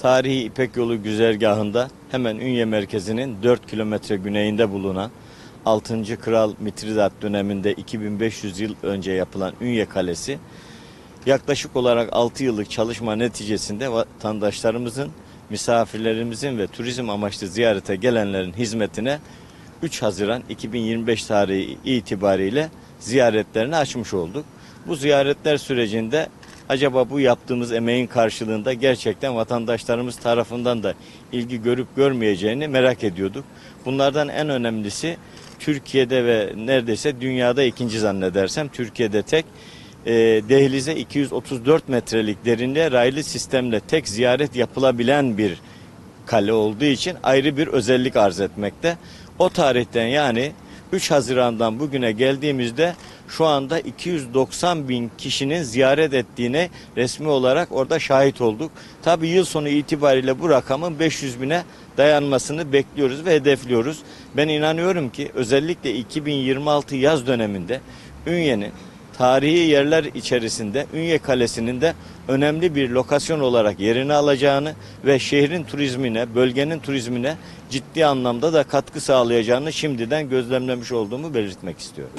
tarihi İpek Yolu güzergahında hemen Ünye merkezinin 4 kilometre güneyinde bulunan 6. Kral Mitridat döneminde 2500 yıl önce yapılan Ünye Kalesi yaklaşık olarak 6 yıllık çalışma neticesinde vatandaşlarımızın, misafirlerimizin ve turizm amaçlı ziyarete gelenlerin hizmetine 3 Haziran 2025 tarihi itibariyle ziyaretlerini açmış olduk. Bu ziyaretler sürecinde acaba bu yaptığımız emeğin karşılığında gerçekten vatandaşlarımız tarafından da ilgi görüp görmeyeceğini merak ediyorduk. Bunlardan en önemlisi Türkiye'de ve neredeyse dünyada ikinci zannedersem Türkiye'de tek e, dehlize 234 metrelik derinliğe raylı sistemle tek ziyaret yapılabilen bir kale olduğu için ayrı bir özellik arz etmekte. O tarihten yani 3 Haziran'dan bugüne geldiğimizde şu anda 290 bin kişinin ziyaret ettiğine resmi olarak orada şahit olduk. Tabi yıl sonu itibariyle bu rakamın 500 bine dayanmasını bekliyoruz ve hedefliyoruz. Ben inanıyorum ki özellikle 2026 yaz döneminde Ünye'nin tarihi yerler içerisinde Ünye Kalesi'nin de önemli bir lokasyon olarak yerini alacağını ve şehrin turizmine, bölgenin turizmine ciddi anlamda da katkı sağlayacağını şimdiden gözlemlemiş olduğumu belirtmek istiyorum.